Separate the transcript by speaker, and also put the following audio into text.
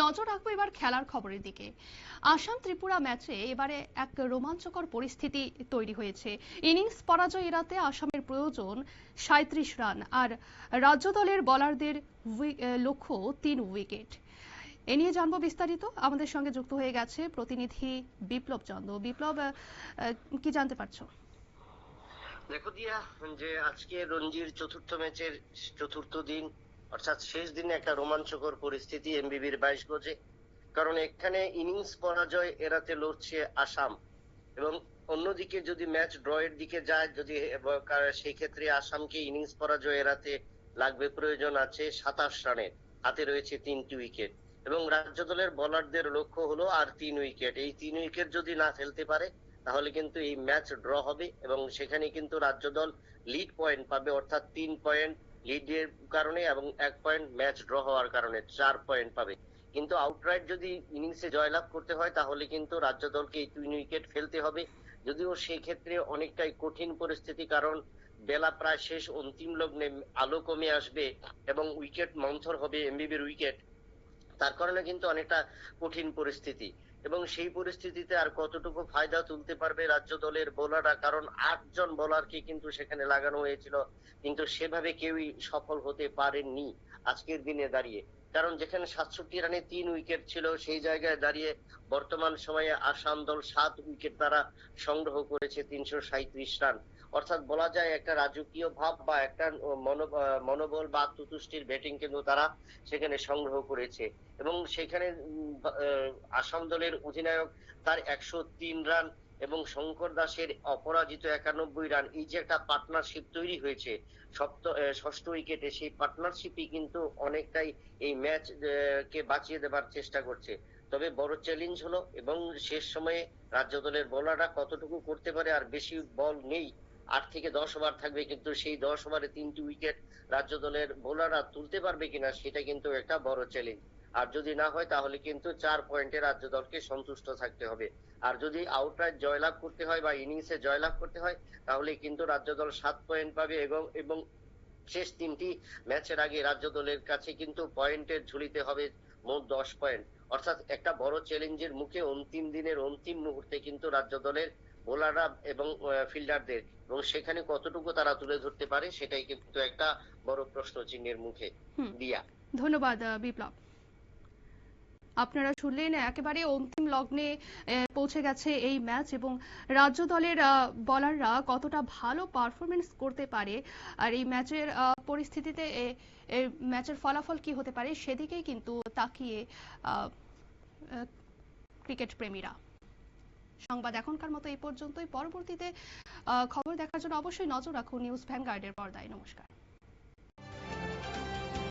Speaker 1: নজর রাখব এবার খেলার খবরের দিকে। আসাম ত্রিপুরা ম্যাচে এবারে এক রোমাঞ্চকর পরিস্থিতি তৈরি হয়েছে। ইনিংস পরাজয় এড়াতে আসামের প্রয়োজন সাঁত্রিশ রান, আর রাজ্য দলের বলারদের লক্ষ্য তিন উইকেট। এ নিয়ে জানব বিস্তারিত। আমাদের সঙ্গে যুক্ত হয়ে গেছে প্রতিনিধি বিপ্লব চন্দ্র বিপ্লব কি জানতে পারছ?
Speaker 2: দেখো দিয়া, যে আজকে রঞ্জির চতুর্থ ম্যাচের চতুর্থ দিন অর্থাৎ শেষ দিনে একটা রোমাঞ্চকর পরিস্থিতি এমবিবির বাইশ গজে। কারণ এখানে ইনিংস পরাজয় এড়াতে লড়ছে আসাম। এবং অন্যদিকে যদি ম্যাচ ড্র এর দিকে যায়, যদি সেই ক্ষেত্রে আসামকে ইনিংস পরাজয় এড়াতে লাগবে প্রয়োজন আছে সাতাশ রানের। হাতে রয়েছে তিনটি উইকেট। এবং রাজ্য দলের বোলারদের লক্ষ্য হলো আর তিন উইকেট। এই তিন উইকেট যদি না ফেলতে পারে, তাহলে কিন্তু এই ম্যাচ ড্র হবে এবং সেখানে কিন্তু রাজ্য দল লিড পয়েন্ট পাবে, অর্থাৎ তিন পয়েন্ট লিডের কারণে এবং এক পয়েন্ট ম্যাচ ড্র হওয়ার কারণে চার পয়েন্ট পাবে। কিন্তু আউটরাইট যদি ইনিংসে জয়লাভ করতে হয়, তাহলে কিন্তু রাজ্য দলকে তিন উইকেট ফেলতে হবে। যদিও সেই ক্ষেত্রে অনেকটাই কঠিন পরিস্থিতি, কারণ বেলা প্রায় শেষ অন্তিম লগ্নে আলো কমে আসবে এবং উইকেট মন্থর হবে এমবিবির উইকেট তার কারণে কিন্তু অনেকটা কঠিন পরিস্থিতি। এবং সেই পরিস্থিতিতে আর কতটুকু ফায়দা তুলতে পারবে রাজ্য দলের বোলাররা? কারণ আটজন বোলারকে কিন্তু সেখানে লাগানো হয়েছিল, কিন্তু সেভাবে কেউই সফল হতে পারেননি আজকের দিনে দাঁড়িয়ে। কারণ যেখানে সাতষট্টি রানে তিন উইকেট ছিল, সেই জায়গায় দাঁড়িয়ে বর্তমান সময়ে আসাম দল সাত উইকেট তারা সংগ্রহ করেছে তিনশো সাঁত্রিশ রান। অর্থাৎ বলা যায় একটা রাজকীয় ভাব বা একটা মনো- মনোবল বা আত্মতুষ্টির ব্যাটিং কিন্তু তারা সেখানে সংগ্রহ করেছে। এবং সেখানে আসাম দলের অধিনায়ক তার একশো তিন রান এবং শঙ্কর দাসের অপরাজিত একানব্বই রান, এই যে একটা পার্টনারশিপ তৈরি হয়েছে, সপ্ত ষষ্ঠ উইকেটে সেই পার্টনারশিপই কিন্তু অনেকটাই এই ম্যাচ কে বাঁচিয়ে দেবার চেষ্টা করছে। তবে বড় চ্যালেঞ্জ হলো এবং শেষ সময়ে রাজ্য দলের বোলাররা কতটুকু করতে পারে আর বেশি বল নেই, আট থেকে দশ ওভার থাকবে, কিন্তু সেই দশ ওভারে তিনটি উইকেট রাজ্য দলের বোলাররা তুলতে পারবে কিনা, সেটা কিন্তু একটা বড় চ্যালেঞ্জ আর যদি না হয় তাহলে কিন্তু চার পয়েন্টে রাজ্য দলকে সন্তুষ্ট থাকতে হবে। আর যদি আউটরাইট জয়লাভ করতে হয় বা ইনিংসে জয়লাভ করতে হয় তাহলে কিন্তু রাজ্য দল সাত পয়েন্ট পাবে এবং এবং শেষ তিনটি ম্যাচের আগে রাজ্য দলের কাছে কিন্তু পয়েন্টের ঝুলিতে হবে মোট দশ পয়েন্ট। অর্থাৎ একটা বড় চ্যালেঞ্জের মুখে অন্তিম দিনের অন্তিম মুহূর্তে কিন্তু রাজ্য দলের বোলাররা এবং ফিল্ডারদের এবং সেখানে কতটুকু তারা তুলে ধরতে পারে সেটাই কিন্তু একটা বড় প্রশ্ন চিহ্নের মুখে দিয়া।
Speaker 1: ধন্যবাদ বিপ্লব। আপনারা শুনলেন, একেবারে অন্তিম লগ্নে পৌঁছে গেছে এই ম্যাচ এবং রাজ্য দলের বলাররা কতটা ভালো পারফরমেন্স করতে পারে আর এই ম্যাচের পরিস্থিতিতে এই ম্যাচের ফলাফল কি হতে পারে সেদিকেই কিন্তু তাকিয়ে ক্রিকেট প্রেমীরা। সংবাদ এখনকার মতো এই পর্যন্তই। পরবর্তীতে খবর দেখার জন্য অবশ্যই নজর রাখুন নিউজ ভ্যানগার্ডের পর্দায়। নমস্কার।